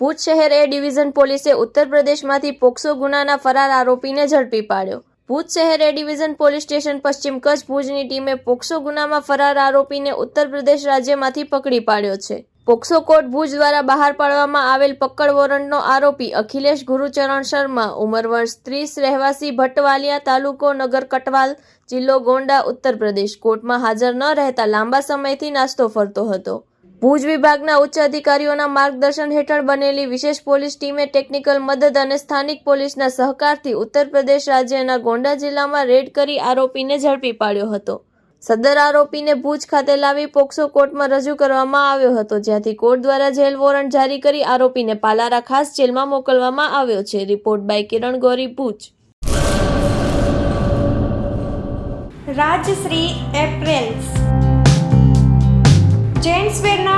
ભુજ શહેર એ ડિવિઝન પોલીસે ઉત્તર પ્રદેશમાંથી પોક્સો ગુનાના ફરાર આરોપીને ઝડપી પાડ્યો. ભુજ શહેર એ ડિવિઝન પોલીસ સ્ટેશન પશ્ચિમ કચ્છ ભુજની ટીમે પોક્સો ગુનામાં ફરાર આરોપીને ઉત્તર પ્રદેશ રાજ્યમાંથી પકડી પાડ્યો છે. પોક્સો કોર્ટ ભુજ દ્વારા બહાર પાડવામાં આવેલ પકડ વોરંટનો આરોપી અખિલેશ ગુરુચરણ શર્મા, ઉંમર વર્ષ ત્રીસ, રહેવાસી ભટવાલિયા તાલુકો નગર કટવાલ, જિલ્લો ગોંડા, ઉત્તર પ્રદેશ. કોર્ટમાં હાજર ન રહેતા લાંબા સમયથી નાસ્તો ફરતો હતો. ભુજ વિભાગના ઉચ્ચ અધિકારીઓના માર્ગદર્શન હેઠળ બનેલી વિશેષ પોલીસ ટીમે ટેકનિકલ મદદ અને સ્થાનિક પોલીસના સહકારથી ઉત્તર પ્રદેશ રાજ્યના ગોંડા જિલ્લામાં રેડ કરી આરોપીને ઝડપી પાડ્યો હતો. સદર આરોપીને ભુજ ખાતે લાવી પોક્સો કોર્ટમાં રજૂ કરવામાં આવ્યો હતો, જ્યાંથી કોર્ટ દ્વારા જેલ વોરંટ જારી કરી આરોપીને પાલારા ખાસ જેલમાં મોકલવામાં આવ્યો છે. Report by Kiran Gori, Bhuj. Rajshree apparels.